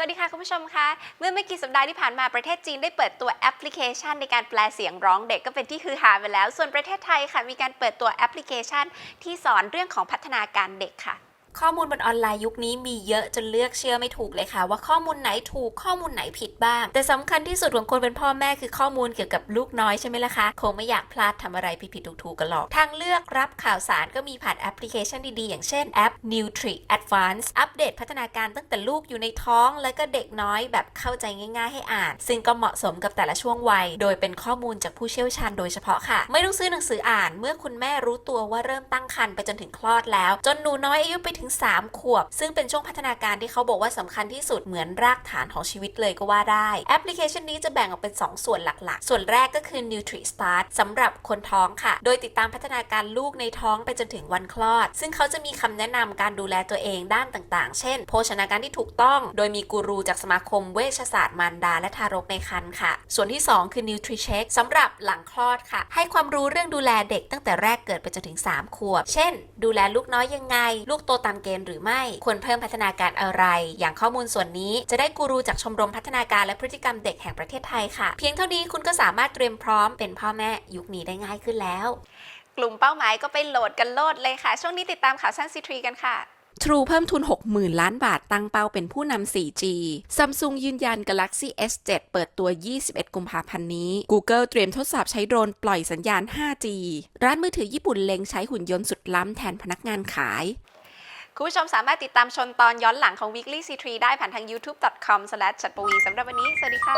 สวัสดีคุณผู้ชมคะ เมื่อไม่กี่สัปดาห์ที่ผ่านมาประเทศจีนได้เปิดตัวแอปพลิเคชัน ในการแปลเสียงร้องเด็กก็เป็นที่ฮือฮาไปแล้ว ส่วนประเทศไทยค่ะมีการเปิดตัวแอปพลิเคชัน ที่สอนเรื่องของพัฒนาการเด็กค่ะ ข้อมูลบนออนไลน์ยุคนี้มีเยอะจนเลือกเชื่อไม่ถูกเลยค่ะ ว่าข้อมูลไหนถูกข้อมูลไหนผิดบ้าง แต่สำคัญที่สุดของคนเป็นพ่อแม่คือข้อมูลเกี่ยวกับลูกน้อยใช่ไหมล่ะคะ คงไม่อยากพลาดทำอะไรผิดๆถูกๆกันหรอก ทางเลือกรับข่าวสารก็มีผ่านแอปพลิเคชันดีๆ อย่างเช่นแอป Nutri Advance อัปเดตพัฒนาการตั้งแต่ลูกอยู่ในท้อง และก็เด็กน้อยแบบเข้าใจง่ายๆให้อ่าน ซึ่งก็เหมาะสมกับแต่ละช่วงวัย โดยเป็นข้อมูลจากผู้เชี่ยวชาญโดยเฉพาะค่ะ ไม่ต้องซื้อหนังสืออ่าน เมื่อคุณแม่รู้ตัวว่าเริ่มตั้งครรภ์ไปจนถึงคลอดแล้ว จนหนูน้อยอายุไปถึง 3 ขวบ ซึ่งเป็นช่วงพัฒนาการที่เขาบอกว่าสำคัญที่สุดเหมือนรากฐานของชีวิตเลยก็ว่าได้แอปพลิเคชันนี้จะแบ่งออกเป็น 2 ส่วนหลักๆ ส่วนแรกก็คือ Nutri Start สำหรับคนท้องค่ะ โดยติดตามพัฒนาการลูกในท้องไปจนถึงวันคลอด ซึ่งเขาจะมีคำแนะนำการดูแลตัวเองด้านต่างๆ เช่น โภชนาการที่ถูกต้อง โดยมีกูรูจากสมาคมเวชศาสตร์มารดาและทารกในครรภ์ค่ะ ส่วนที่ 2 คือ NutriCheck สำหรับหลังคลอดค่ะ ให้ความรู้เรื่องดูแลเด็กตั้งแต่แรกเกิดไปจนถึง 3 ขวบ เช่น ดูแลลูกน้อยยังไง ลูกโตตามเกณฑ์หรือไม่ ควรเพิ่มพัฒนาการอะไร อย่างข้อมูลส่วนนี้จะได้กูรูจากชมรมพัฒนาการและพฤติกรรมเด็กแห่งประเทศไทยค่ะ เพียงเท่านี้คุณก็สามารถเตรียมพร้อมเป็นพ่อแม่ยุคนี้ได้ง่ายขึ้นแล้ว กลุ่มเป้าหมายก็ไปโหลดกันโลดเลยค่ะ ช่วงนี้ติดตามข่าวสั้นซีทรีกันค่ะ True เพิ่มทุน 60,000 ล้านบาทตั้งเป้าเป็นผู้นำ 4G Samsung ยืนยัน Galaxy S7 เปิดตัว 21 กุมภาพันธ์นี้ Google เตรียมทดสอบใช้โดรนปล่อยสัญญาณ 5G ร้านมือถือญี่ปุ่นเล็งใช้หุ่นยนต์สุดล้ำแทนพนักงานขาย คุณผู้ชมสามารถติดตามชมตอนย้อนหลังของ Weekly C3 ได้ผ่านทาง youtube.com/ ชัดปวีสำหรับวันนี้ สวัสดีค่ะ